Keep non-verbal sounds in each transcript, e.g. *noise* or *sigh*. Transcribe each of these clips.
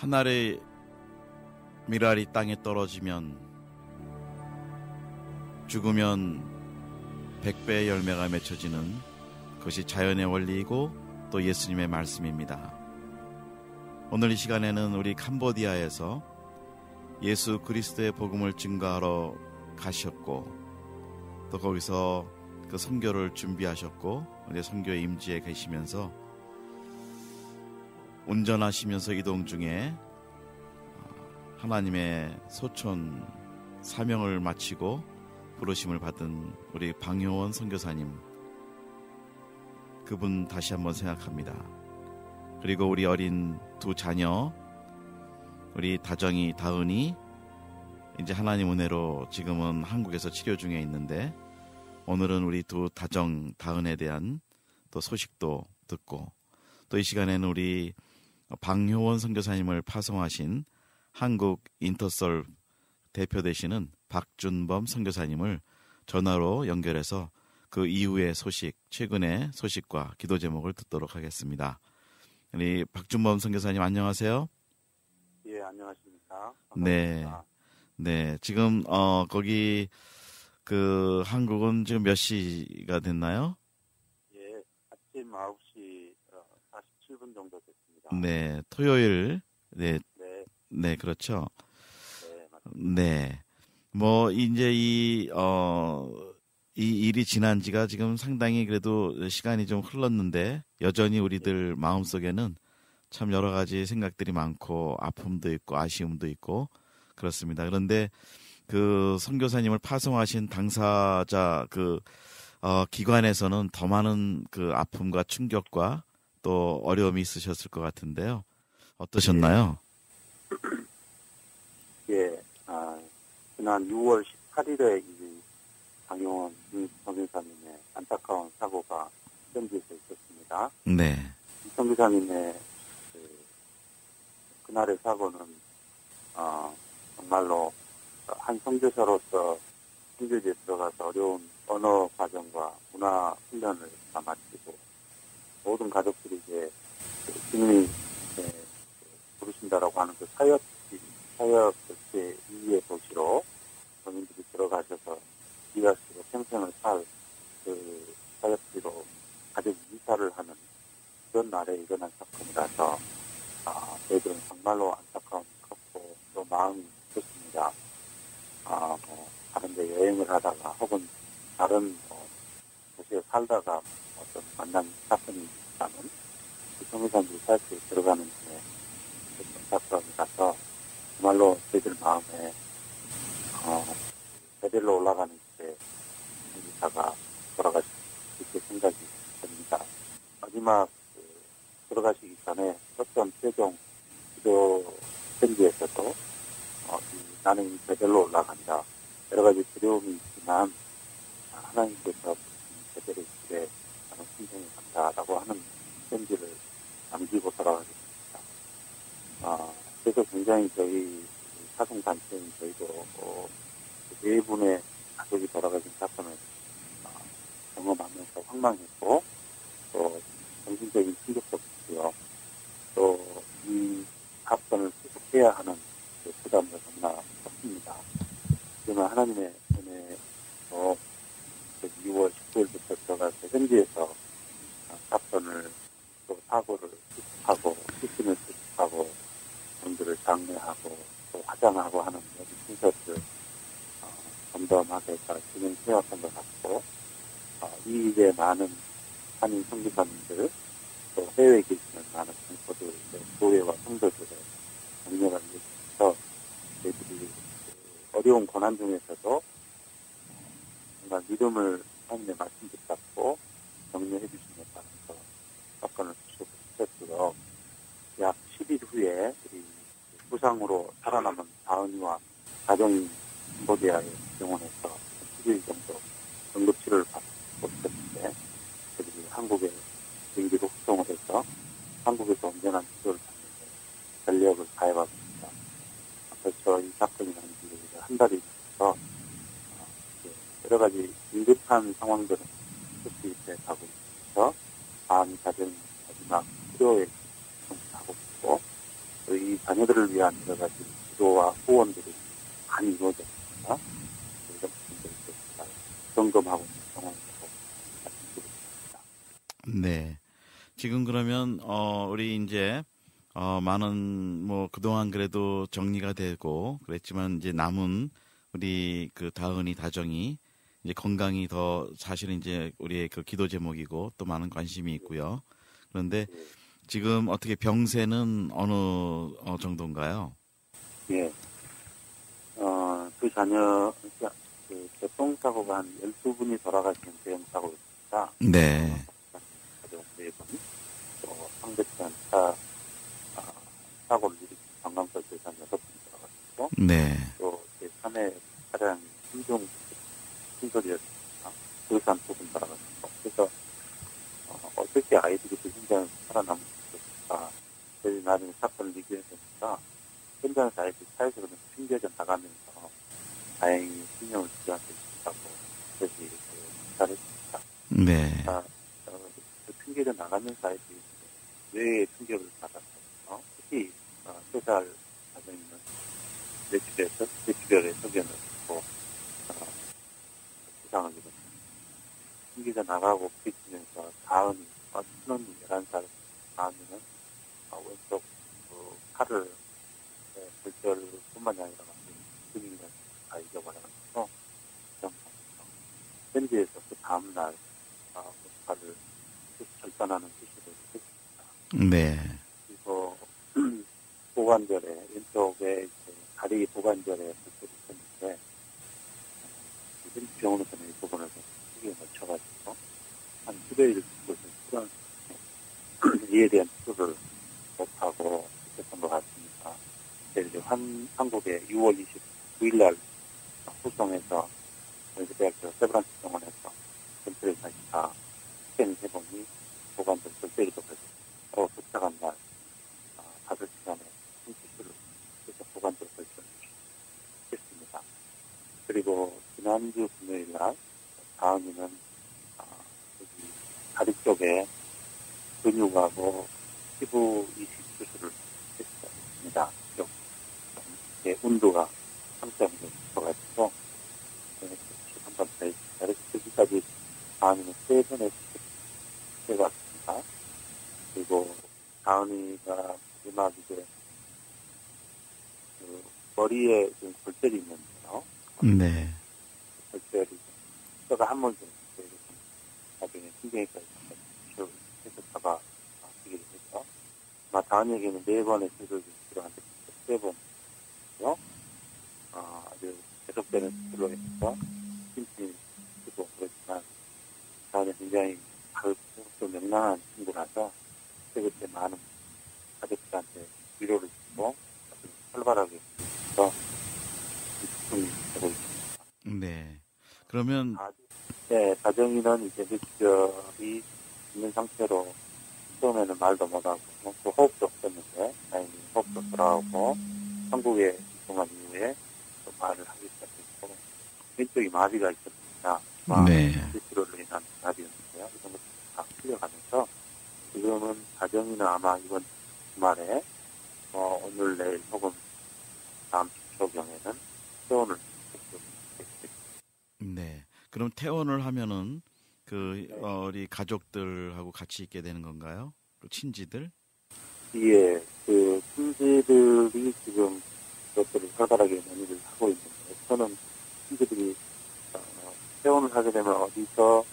한 알의 미랄이 땅에 떨어지면 죽으면 백배의 열매가 맺혀지는 그것이 자연의 원리이고 또 예수님의 말씀입니다. 오늘 이 시간에는 우리 캄보디아에서 예수 그리스도의 복음을 증거하러 가셨고 또 거기서 그 선교를 준비하셨고 우리 선교의 임지에 계시면서 운전하시면서 이동 중에 하나님의 소촌 사명을 마치고 부르심을 받은 우리 방효원 선교사님 그분 다시 한번 생각합니다. 그리고 우리 어린 두 자녀 우리 다정이 다은이 이제 하나님 은혜로 지금은 한국에서 치료 중에 있는데 오늘은 우리 두 다정 다은에 대한 또 소식도 듣고 또 이 시간에는 우리 방효원 선교사님을 파송하신 한국 인터솔 대표 되시는 박준범 선교사님을 전화로 연결해서 그 이후의 소식, 최근의 소식과 기도 제목을 듣도록 하겠습니다. 우리 박준범 선교사님 안녕하세요. 예, 안녕하십니까. 네. 네. 지금 어 거기 그 한국은 지금 몇 시가 됐나요? 예, 아침 9시 47분 어, 정도 됐습니다. 네. 토요일 네. 네. 네, 그렇죠. 네. 네. 뭐 이제 이 어, 이 일이 지난 지가 지금 상당히 그래도 시간이 좀 흘렀는데 여전히 우리들 마음속에는 참 여러 가지 생각들이 많고 아픔도 있고 아쉬움도 있고 그렇습니다. 그런데 그 선교사님을 파송하신 당사자 그 어, 기관에서는 더 많은 그 아픔과 충격과 또 어려움이 있으셨을 것 같은데요. 어떠셨나요? 예, 아, 지난 6월 18일에 이 강용원 선교사님의 안타까운 사고가 현지에서 있었습니다. 네. 이 선교사님의 그, 그날의 사고는 어, 정말로 한 선교사로서 선교지에 들어가서 어려운 언어 과정과 문화 훈련을 다 마치고 모든 가족들이 이제 주님이 부르신다라고 하는 그 사역 사역 제 2의 도시로 본인들이 들어가셔서 이가시로 평생을 살그 사역지로 가족 이사를 하는 그런 날에 일어난 사건이라서 아, 저희들은 정말로 안타까운 컸고 또 마음이 좋습니다. 아, 뭐 다른 데 여행을 하다가 혹은 다른 뭐 도시에 살다가 어떤 만난 사건이 있다면 그 성교사들이 사역지에 들어가는 중에 안타까움이라서 정말로 저희들 마음에 어, 베델로 올라가는 길에 기사가 돌아가시 이렇게 생각이 듭니다. 마지막 그, 들어가시기 전에 어떤 최종 기도 편지에서도 어, 나는 베델로 올라간다. 여러 가지 두려움이 있지만 하나님께서 베델의 길에 나는 순종히 간다라고 하는 편지를 남기고 돌아가셨습니다. 어, 그래서 굉장히 저희 사성단체인 저희도 어, 네 분의 가족이 돌아가신 사건을 어, 경험하면서 황망했고 또 정신적인 충격도 있고요. 또 이 사건을 계속 해야 하는 그 부담도 너무나 컸습니다. 그러나 하나님의 은혜로 2월 19일부터 들어가서 현지에서 사건을 또 사고를 수습하고 시스템을 수습하고 분들을 장례하고 또 화장하고 하는 모든 순서를 어, 덤덤하게 잘 진행해 왔던 것 같고 어, 이 일에 많은 한인 선교사님들 또 해외에 계시는 많은 성도들 교회와 성도들의 격려를 위해서 저희들이 그 어려운 고난 중에서도 정말 믿음을 하나님의 말씀 붙잡고 격려해 주심에 따라서 사건을 수습했고요. 약 10일 후에 우리 부상으로 살아남은 다은이와 가정이 캄보디아의 병원에서 10일 정도 응급치료를 받고 있었는데 저들이 한국에 비행기로 후송을 해서 한국에서 온전한 치료를 받는데 전력을 다해봤습니다. 벌써 이 사건이 난 지 한 달이 있어서 여러 가지 긴급한 상황들은 수습에 가고 있어서 다음 가정 마지막 치료에 하고 있고 이 자녀들을 위한 여러 가지 지도와 후원들이 많이 이루어졌습니다. 점검하고. 네. 지금 그러면 어 우리 이제 어 많은 뭐 그동안 그래도 정리가 되고 그랬지만 이제 남은 우리 그 다은이 다정이 이제 건강이 더 사실은 이제 우리의 그 기도 제목이고 또 많은 관심이 있고요. 그런데 예. 지금 어떻게 병세는 어느 어 정도인가요? 예. 어, 그 자녀, 그 교통사고가 한 12분이 돌아가신 대형사고였습니다. 네. 가족 네 분, 또 상대편 차, 아, 사고를 일으킨 여섯 분이 돌아가셨고, 네. 또 제3의 차량이 신종 신설이었습니다. 그래서 한두분 돌아가셨고, 그래서 어, 어떻게 아이들이 그 현장에서 살아남을 수 있을까, 저희 나중에 사건을 얘기해보니까 현장에서 아이들이 그냥 튕겨져 나가면서 다행히 신경을 지도할 수 있다고 저희 그 잘했습니다. 네. 아, 어, 그 핑계를 나가면서 아이들이 뇌에 충격을 받았거든요. 특히 어, 3살 가정 있는 뇌출혈에서 뇌출혈에 소견을 듣고 어, 부상을 입었습니다. 핑계가 나가고 다은이 어, 신혼이 11살 다은이는 어, 왼쪽 그 팔을 네, 골절뿐만이 아니라 근육이 다 잊어버려가지고 현지에서 그 다음날 아, 그 절단하는 수술을 했습니다. 네. 그리고 *clears throat* 보관절에 왼쪽에 이제 다리 보관절에 수술이 있었는데 지금 병원에서는 이 부분을 좀 크게 놓쳐가지고 한 10여일 그것을 수강 이에 대한 수술을 못하고 있었던 것 같습니다. 이제 한, 한국에 6월 29일 날 후송에서 연세대학교 세브란스 병원에서 검사를 다시 다 스캔을 해보니 보관절 절대로 어, 도착한 날 어, 5시간에 손수술을 해서 보관절 절대를 했습니다. 그리고 지난주 금요일 날 다음이는 어, 여기 다리 쪽에 근육하고 피부 이식 수술을 했습니다. 좀, 예, 운도가 상점이 있어가지고 한번 더 잘해서 여기까지 다음에는 세 번의 해봤습니다. 그리고 다은이가 마지막 이제 그 머리에 좀 골절이 있는데요. 네. 골절이 뼈가 한번 정도 이렇게 나중에 신경외과에 치료했었다가 마 다은이에게는 네 번의 수술이 필요한데 세 번이요. 아, 아주 계속되는 수술로 해서 심신이 쓰고 그렇지만 다은이 굉장히 밝고 또 명랑한 친구라서 그때 많은 가족들한테 위로를 주고 아주 활발하게 해서 기쁨이 되고 있습니다. 네. 그러면 아, 네, 가정이는 이제 뇌출혈이 있는 상태로 처음에는 말도 못하고 또 호흡도 없었는데 다행히 호흡도 돌아오고 한국에 입성한 이후에 또 말을 하기 시작했고 왼쪽이 마비가 있었습니다. 네. 뇌출혈로 인한 마비였는데요. 이런 것들이 다 풀려가면서 지금은 가정이는 아마 이번 주말에 어, 오늘 내일 혹은 다음 주 초경에는 퇴원을 네. 그럼 퇴원을 하면은 그 어, 우리 가족들하고 같이 있게 되는 건가요? 그 친지들? 뒤에 그 친지들이 지금 그것들을 활발하게 논의를 하고 있는데 저는 친지들이 어, 퇴원을 하게 되면 어디서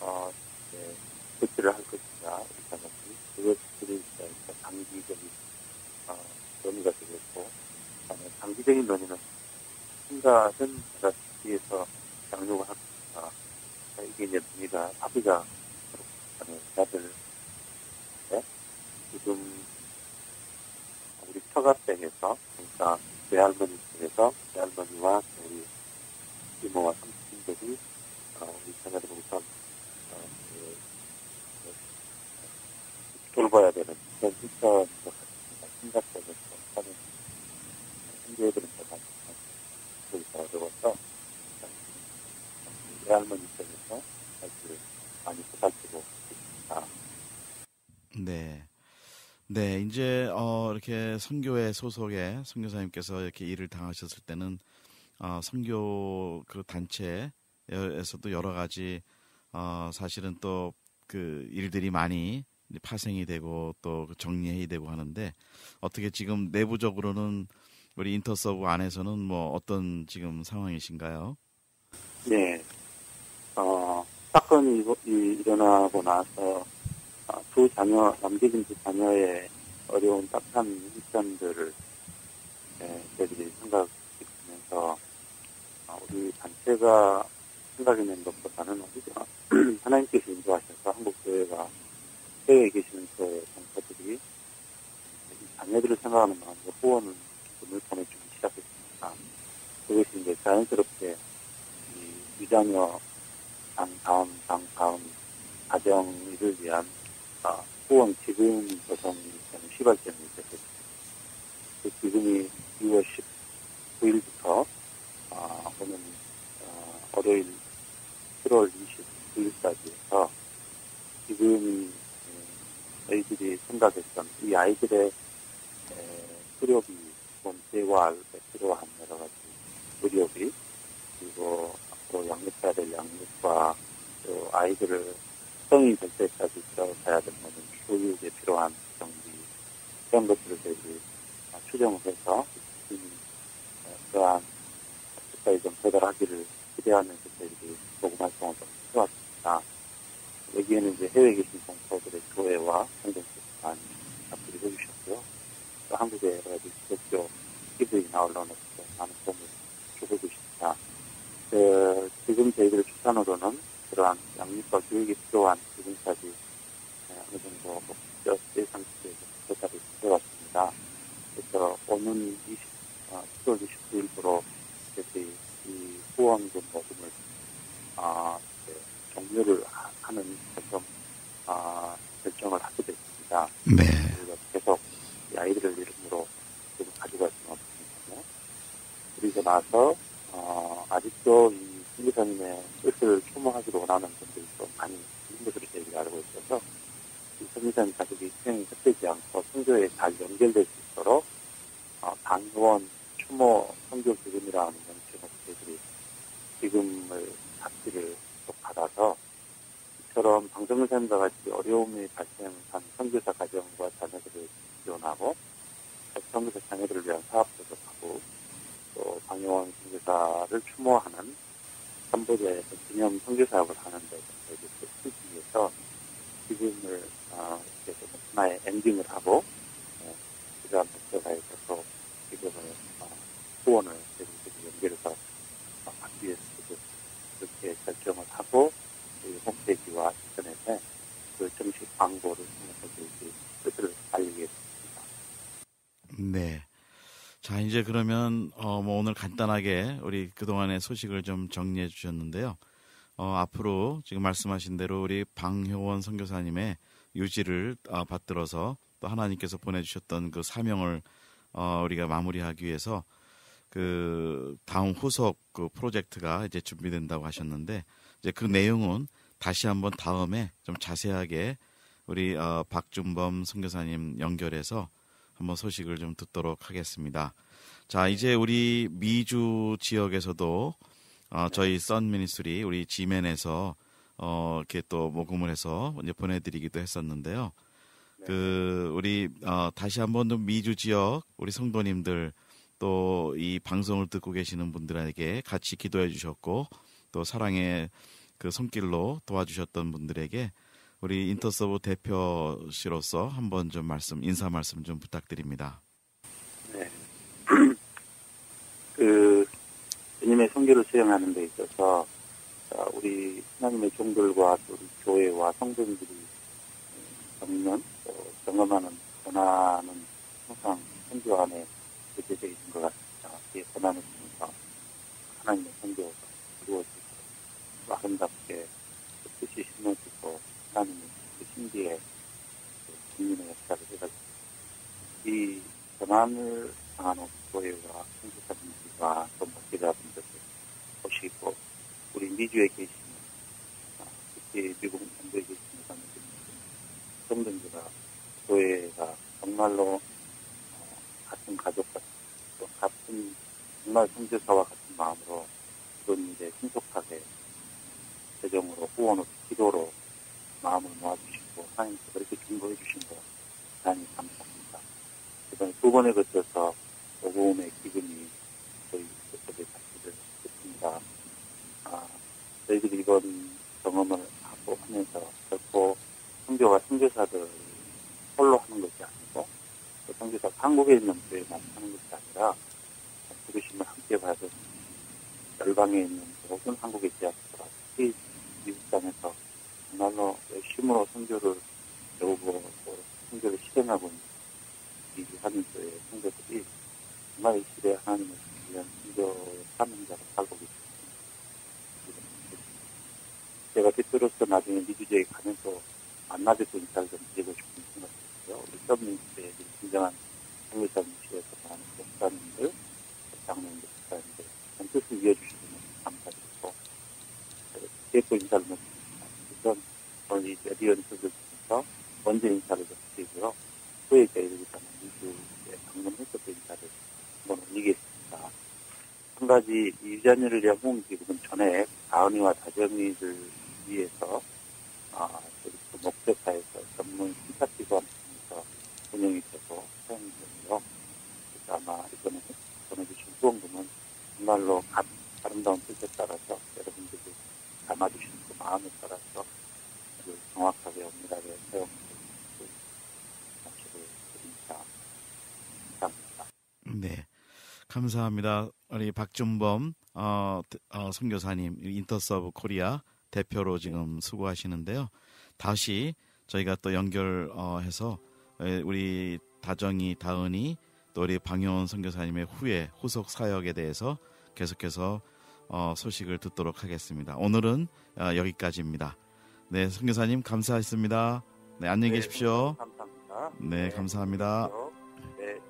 어, 이제 조치를 할 것이냐 이렇게 그것들이 이제 장기적인 어, 논의가 되겠고 그다음에 장기적인 논의는 생각은 제가 뒤에서 양육을 할 것이다 이게 이제 논의가 합의가 다들 네? 지금 우리 처가댁에서 그러니까 외할머니 쪽에서 외할머니와 우리 이모와 삼촌들이 어, 우리 자녀들 우선 어, 그, 그, 돌봐야 되는 그런 실천인 것 같습니다. 심각하게 하는 형제들은 더 많이 그렇게 어려워서 외할머니 쪽에서 아주 많이 부탁드리고 있습니다. 네. 네, 이제 어 이렇게 선교회 소속의 선교사님께서 이렇게 일을 당하셨을 때는 어 선교 그 단체에서도 여러 가지 어 사실은 또 그 일들이 많이 파생이 되고 또그 정리해야 되고 하는데 어떻게 지금 내부적으로는 우리 인터서브 안에서는 뭐 어떤 지금 상황이신가요? 네, 어, 사건이 일어나고 나서 어, 두 자녀, 남겨진 두 자녀의 어려운 딱한 일점들을 네, 저희들이 생각하면서 어, 우리 단체가 생각해낸 것보다는 오히려 *clears throat* 하나님께서 인도하셔서 한국교회가 해외에 계시는 교회 성도들이 자녀들을 생각하는 마음으로 후원을 보내주기 시작했습니다. 그것이 이제 자연스럽게 이 유자녀 당 다음 당 다음 가정을 위한 어, 후원 지금 조성이 시발점이 됐습니다. 그 지금이 6월 19일부터 어, 오는 어, 월요일 7월 29일까지 해서 지금이 저희들이 생각했던 이 아이들의 수료비, 본재활에 필요한 여러 가지 의료비, 그리고 앞으로 양육해야 될 양육과 또 아이들을 성인 될 때까지 들어가야 될 모든 교육에 필요한 이런 것들을 저희들이 추정을 해서 그러한 국가에 좀 배달하기를 기대하면서 저희들이 조금 활동을 좀 해왔습니다. 여기에는 이제 해외에 계신 동포들의 교회와 공동체가 많이 앞들이 해주셨고요. 또 한국의 여러 가지 기독교 기부이나 언론에서 많은 도움을 주고 계십니다. 그, 지금 저희들 추산으로는 그러한 양육과 교육이 필요한 부분까지 어느 정도 목표 상태에서 도달이 되어왔습니다. 그래서 오는 20, 어, 10월 29일부로 저희 이 후원금 모금을 어, 종료를 하는 좀 어, 결정을 하게 됐습니다. 네. 계속 이 아이들을 이름으로 계속 가져갈 수는 없으니까요. 그리고 나서 어, 아직도 이 신기사님의 뜻을 추모하기로 원하는 분들이 좀 많이 있는 것으로 저희가 알고 있어서 이 선기사님 가족이 수행이 헛되지 않고 선교에 잘 연결될 수 있도록 어, 당원 추모 선교 기금이라는 명칭으로 저희들이 기금을 잡기를 받아서 이처럼 방송사님과 같이 어려움이 발생한 선교사 가정과 자녀들을 지원하고 선교사 자녀들을 위한 사업도 하고 또 방영원 선교사를 추모하는 선보제 기념 선교사업을 하는데 저희들 그 위해서 지금을 어, 이렇게 하나의 엔딩을 하고 어, 그다음 목표가 있어서 지금을 어, 후원을 저희들이 연결해서 어, 받기 위해서 그렇게 결정을 하고 홈페이지와 인터넷에 그 정식 광고를 통해서 저희들이 뜻을 알리겠습니다. 네. 자, 이제 그러면, 어, 뭐 오늘 간단하게 우리 그동안의 소식을 좀 정리해 주셨는데요. 어, 앞으로 지금 말씀하신 대로 우리 방효원 선교사님의 유지를 어, 받들어서 또 하나님께서 보내주셨던 그 사명을 어, 우리가 마무리하기 위해서 그 다음 후속 그 프로젝트가 이제 준비된다고 하셨는데 이제 그 내용은 다시 한번 다음에 좀 자세하게 우리 어, 박준범 선교사님 연결해서 한번 소식을 좀 듣도록 하겠습니다. 자, 이제 우리 미주 지역에서도 어, 저희 썬 미니스트리 우리 지맨에서 어, 이렇게 또 모금을 해서 이제 보내드리기도 했었는데요. 네. 그 우리 어, 다시 한번 좀 미주 지역 우리 성도님들 또 이 방송을 듣고 계시는 분들에게 같이 기도해 주셨고 또 사랑의 그 손길로 도와주셨던 분들에게 우리 인터서브 대표시로서 한번 좀 말씀, 인사 말씀 좀 부탁드립니다. 네. *clears throat* 그, 주님의 성교를 수행하는 데 있어서, 어, 우리 하나님의 종들과 또 우리 교회와 성도들이 겪는, 또 경험하는 고난은 항상 성교 안에 내재되어 있는 것 같습니다. 이 고난을 통해서 하나님의 성교가 이루어지고, 아름답게 뜻이 심어지고, 하나님의 그 신비의 그 국민의 역사를 해가지고 이 전환을 당하는 교회와 선교사분들과 또 목회자분들을 보시고 우리 미주에 계시는 특히 미국 본부에 계시는 사람들 성도들과 교회가 정말로 어, 같은 가족 같은 정말 성교사와 같은 마음으로 이런 일에 신속하게 재정으로 후원으로 기도로 마음을 모아주시고 하나님께서 그렇게 중보해 주신 거 대단히 감사합니다. 이번에 두 번에 걸쳐서 오고움의 기금이 저희 그쪽에 닿기를 했습니다. 아, 저희들이 이번 경험을 하고 하면서 결코 성교가 성교사들 홀로 하는 것이 아니고 또 성교사 한국에 있는 교회만 하는 것이 아니라 부르심을 함께 받은 열방에 있는 모든 한국의 지하철 특히 미국 땅에서 정말로 열심으로 성교를 배우고 또 성교를 실행하고 있는 이 하는 교회 성교들이 정말 이 시대에 하나님을 위한 성교 사명자로 살고 계십니다. 제가 대표로서 나중에 미주제에 가면 또 만나뵙고 인사를 좀 드리고 생각 서민들의 진정한 성교사님실에서 많은 목사님들, 장로님들, 목사님들, 뜻을 이어주시는 감사드리고, 대표 인사를 좀 우선 오늘 이 레디오 인터뷰를 통해서 먼저 인사를 좀 드리고요. 후에 가는 미주에 방문해서 또 인사를 한번 올리겠습니다. 한 가지 이 유자녀를 위한 후원기금은 전에 다은이와 다정이를 위해서 아, 그 목표사에서 전문 심사기관 통해서 운영이 되고 사용이 되고요. 그래서 아마 이번에 보내주신 후원금은 정말로 각 아름다운 뜻에 따라서 여러분들이 담아주시는 그 마음에 따라서 아주 정확하게 엄밀하게 사용되고 말씀을 드립니다. 감사합니다. 네. 감사합니다. 우리 박준범 어, 어, 선교사님 인터서브 코리아 대표로 지금 수고하시는데요. 다시 저희가 또 연결해서 우리 다정이 다은이 또 우리 방효원 선교사님의 후에 후속 사역에 대해서 계속해서 어, 소식을 듣도록 하겠습니다. 오늘은 어, 여기까지입니다. 네, 선교사님 감사했습니다. 네, 안녕히 계십시오. 네, 감사합니다. 네, 감사합니다. 네.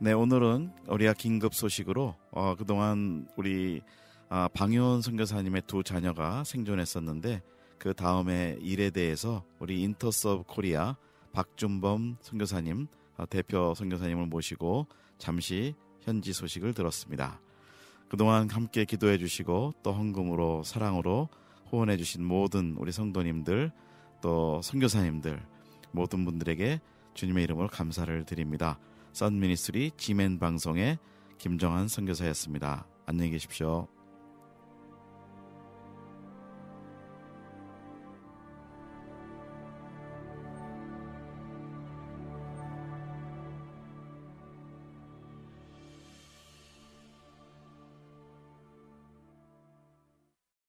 네, 오늘은 우리가 긴급 소식으로 어, 그동안 우리 아, 방효원 선교사님의 두 자녀가 생존했었는데 그 다음에 일에 대해서 우리 인터서브 코리아 박준범 선교사님 어, 대표 선교사님을 모시고 잠시 현지 소식을 들었습니다. 그동안 함께 기도해 주시고 또 헌금으로 사랑으로 후원해 주신 모든 우리 성도님들 또 선교사님들 모든 분들에게 주님의 이름으로 감사를 드립니다. 썬미니스리 지멘 방송의 김정한 선교사였습니다. 안녕히 계십시오.